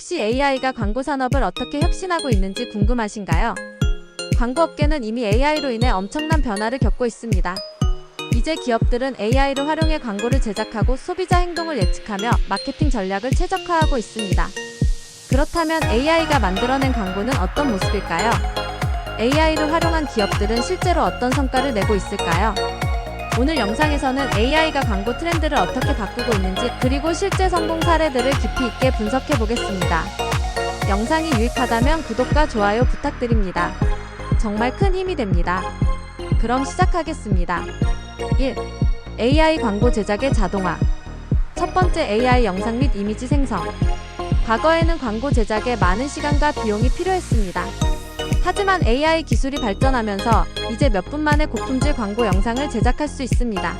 혹시 AI가 광고 산업을 어떻게 혁신하고 있는지 궁금하신가요? 광고 업계는 이미 AI로 인해 엄청난 변화를 겪고 있습니다. 이제 기업들은 AI를 활용해 광고를 제작하고 소비자 행동을 예측하며 마케팅 전략을 최적화하고 있습니다. 그렇다면 AI가 만들어낸 광고는 어떤 모습일까요? AI를 활용한 기업들은 실제로 어떤 성과를 내고 있을까요? 오늘 영상에서는 AI가 광고 트렌드를 어떻게 바꾸고 있는지 그리고 실제 성공 사례들을 깊이 있게 분석해 보겠습니다. 영상이 유익하다면 구독과 좋아요 부탁드립니다. 정말 큰 힘이 됩니다. 그럼 시작하겠습니다. 1. AI 광고 제작의 자동화. 첫 번째 AI 영상 및 이미지 생성. 과거에는 광고 제작에 많은 시간과 비용이 필요했습니다. 하지만 AI 기술이 발전하면서 이제 몇 분 만에 고품질 광고 영상을 제작할 수 있습니다.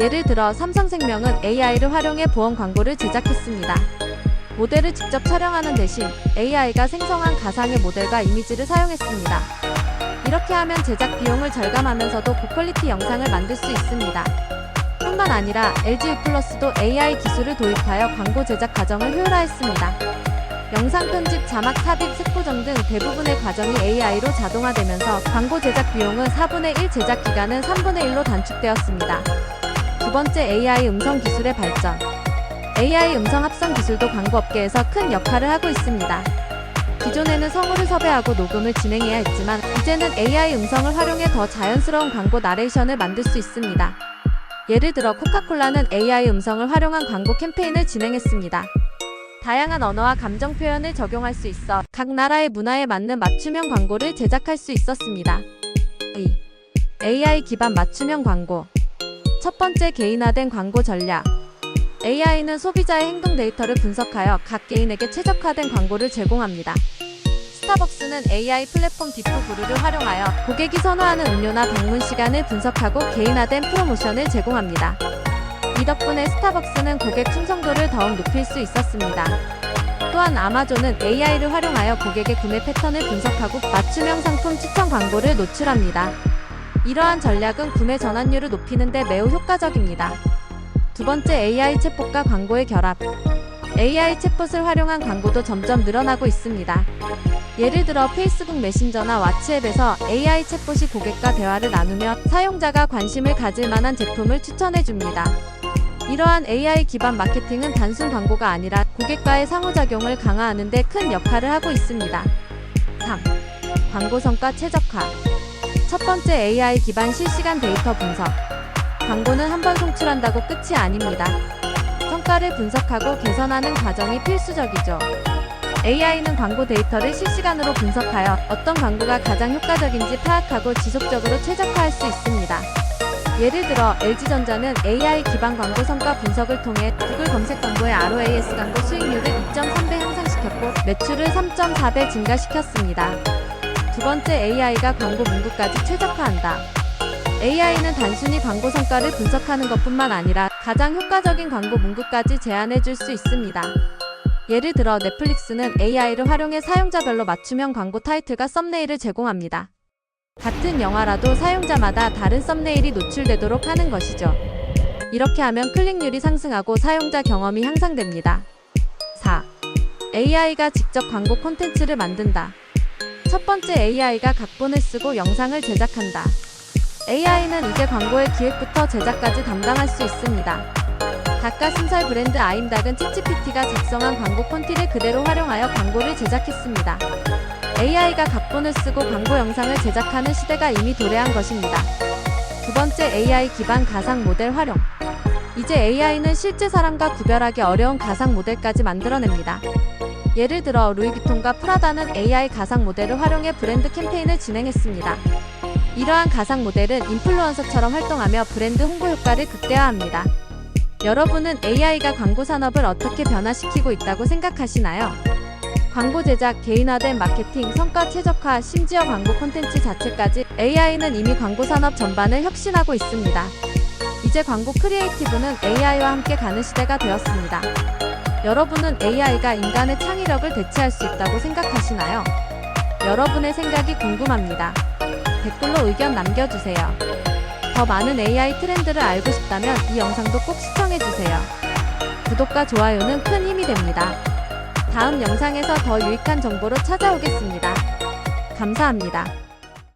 예를 들어 삼성생명은 AI를 활용해 보험 광고를 제작했습니다. 모델을 직접 촬영하는 대신 AI가 생성한 가상의 모델과 이미지를 사용했습니다. 이렇게 하면 제작 비용을 절감하면서도 고퀄리티 영상을 만들 수 있습니다. 뿐만 아니라 LG 플러스도 AI 기술을 도입하여 광고 제작 과정을 효율화했습니다. 영상 편집, 자막 삽입, 색보정 등 대부분의 과정이 AI로 자동화되면서 광고 제작 비용은 4분의 1, 제작 기간은 3분의 1로 단축되었습니다. 두 번째 AI 음성 기술의 발전. AI 음성 합성 기술도 광고 업계에서 큰 역할을 하고 있습니다. 기존에는 성우를 섭외하고 녹음을 진행해야 했지만 이제는 AI 음성을 활용해 더 자연스러운 광고 나레이션을 만들 수 있습니다. 예를 들어 코카콜라는 AI 음성을 활용한 광고 캠페인을 진행했습니다. 다양한 언어와 감정 표현을 적용할 수 있어 각 나라의 문화에 맞는 맞춤형 광고를 제작할 수 있었습니다. 2. AI 기반 맞춤형 광고. 첫 번째 개인화된 광고 전략. AI는 소비자의 행동 데이터를 분석하여 각 개인에게 최적화된 광고를 제공합니다. 스타벅스는 AI 플랫폼 디프브루를 활용하여 고객이 선호하는 음료나 방문 시간을 분석하고 개인화된 프로모션을 제공합니다. 이 덕분에 스타벅스는 고객 충성도를 더욱 높일 수 있었습니다. 또한 아마존은 AI를 활용하여 고객의 구매 패턴을 분석하고 맞춤형 상품 추천 광고를 노출합니다. 이러한 전략은 구매 전환율을 높이는 데 매우 효과적입니다. 두 번째 AI 챗봇과 광고의 결합. AI 챗봇을 활용한 광고도 점점 늘어나고 있습니다. 예를 들어 페이스북 메신저나 왓츠앱에서 AI 챗봇이 고객과 대화를 나누며 사용자가 관심을 가질 만한 제품을 추천해 줍니다. 이러한 AI 기반 마케팅은 단순 광고가 아니라 고객과의 상호작용을 강화하는 데 큰 역할을 하고 있습니다. 3. 광고 성과 최적화. 첫 번째 AI 기반 실시간 데이터 분석. 광고는 한 번 송출한다고 끝이 아닙니다. 성과를 분석하고 개선하는 과정이 필수적이죠. AI는 광고 데이터를 실시간으로 분석하여 어떤 광고가 가장 효과적인지 파악하고 지속적으로 최적화할 수 있습니다. 예를 들어 LG전자는 AI 기반 광고 성과 분석을 통해 구글 검색 광고의 ROAS 광고 수익률을 2.3배 향상시켰고 매출을 3.4배 증가시켰습니다. 두 번째 AI가 광고 문구까지 최적화한다. AI는 단순히 광고 성과를 분석하는 것뿐만 아니라 가장 효과적인 광고 문구까지 제안해 줄 수 있습니다. 예를 들어 넷플릭스는 AI를 활용해 사용자별로 맞춤형 광고 타이틀과 썸네일을 제공합니다. 같은 영화라도 사용자마다 다른 썸네일이 노출되도록 하는 것이죠. 이렇게 하면 클릭률이 상승하고 사용자 경험이 향상됩니다. 4. AI가 직접 광고 콘텐츠를 만든다. 첫 번째 AI가 각본을 쓰고 영상을 제작한다. AI는 이제 광고의 기획부터 제작까지 담당할 수 있습니다. 닭가슴살 브랜드 아임닭은 챗GPT가 작성한 광고 콘티를 그대로 활용하여 광고를 제작했습니다. AI가 각본을 쓰고 광고 영상을 제작하는 시대가 이미 도래한 것입니다. 두 번째 AI 기반 가상 모델 활용. 이제 AI는 실제 사람과 구별하기 어려운 가상 모델까지 만들어냅니다. 예를 들어 루이비통과 프라다는 AI 가상 모델을 활용해 브랜드 캠페인을 진행했습니다. 이러한 가상 모델은 인플루언서처럼 활동하며 브랜드 홍보 효과를 극대화합니다. 여러분은 AI가 광고 산업을 어떻게 변화시키고 있다고 생각하시나요? 광고 제작, 개인화된 마케팅, 성과 최적화, 심지어 광고 콘텐츠 자체까지 AI는 이미 광고 산업 전반을 혁신하고 있습니다. 이제 광고 크리에이티브는 AI와 함께 가는 시대가 되었습니다. 여러분은 AI가 인간의 창의력을 대체할 수 있다고 생각하시나요? 여러분의 생각이 궁금합니다. 댓글로 의견 남겨주세요. 더 많은 AI 트렌드를 알고 싶다면 이 영상도 꼭 시청해주세요. 구독과 좋아요는 큰 힘이 됩니다. 다음 영상에서 더 유익한 정보로 찾아오겠습니다. 감사합니다.